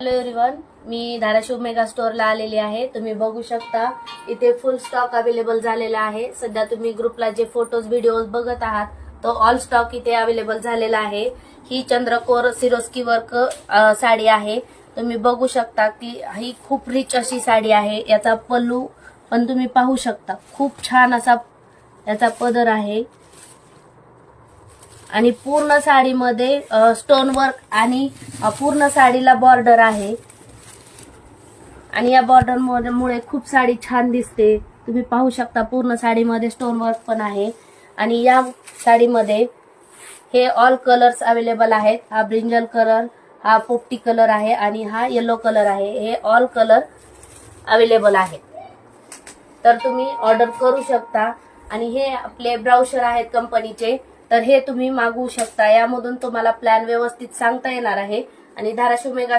Hello everyone मी Dharashiv mega स्टोअरला आलेली आहे. तुम्ही बघू शकता इथे फुल स्टॉक अवेलेबल झालेला आहे. सध्या तुम्ही ग्रुपला जे फोटोज व्हिडिओ बघत आहात तो ऑल स्टॉक इथे अवेलेबल झालेला आहे. ही चंद्रकोर सिरोस्की वर्क साडी आहे. तुम्ही बघू शकता की ही खूप रिच अशी साडी आहे. याचा पल्लू पण तुम्ही पाहू शकता. खूप छान असा याचा पदर आहे. आणि पूर्ण साडीमध्ये स्टोन वर्क आणि पूर्ण साडीला बॉर्डर आहे. आणि या बॉर्डर मुळे खूप साडी छान दिसते. तुम्ही पाहू शकता पूर्ण साडीमध्ये स्टोन वर्क पण आहे. आणि या साडीमध्ये हे ऑल कलर्स अवेलेबल आहेत. हा ब्रिंजल कलर हा पोपटी कलर आहे आणि हा येलो कलर आहे. हे ऑल कलर अवेलेबल आहेत. तर तुम्ही ऑर्डर करू शकता. आणि हे आपले ब्राउशर आहेत कंपनीचे तर हे तुम्ही मागवू शकता. यामधून तुम्हाला प्लॅन व्यवस्थित सांगता येणार आहे. आणि धाराशिव मेगा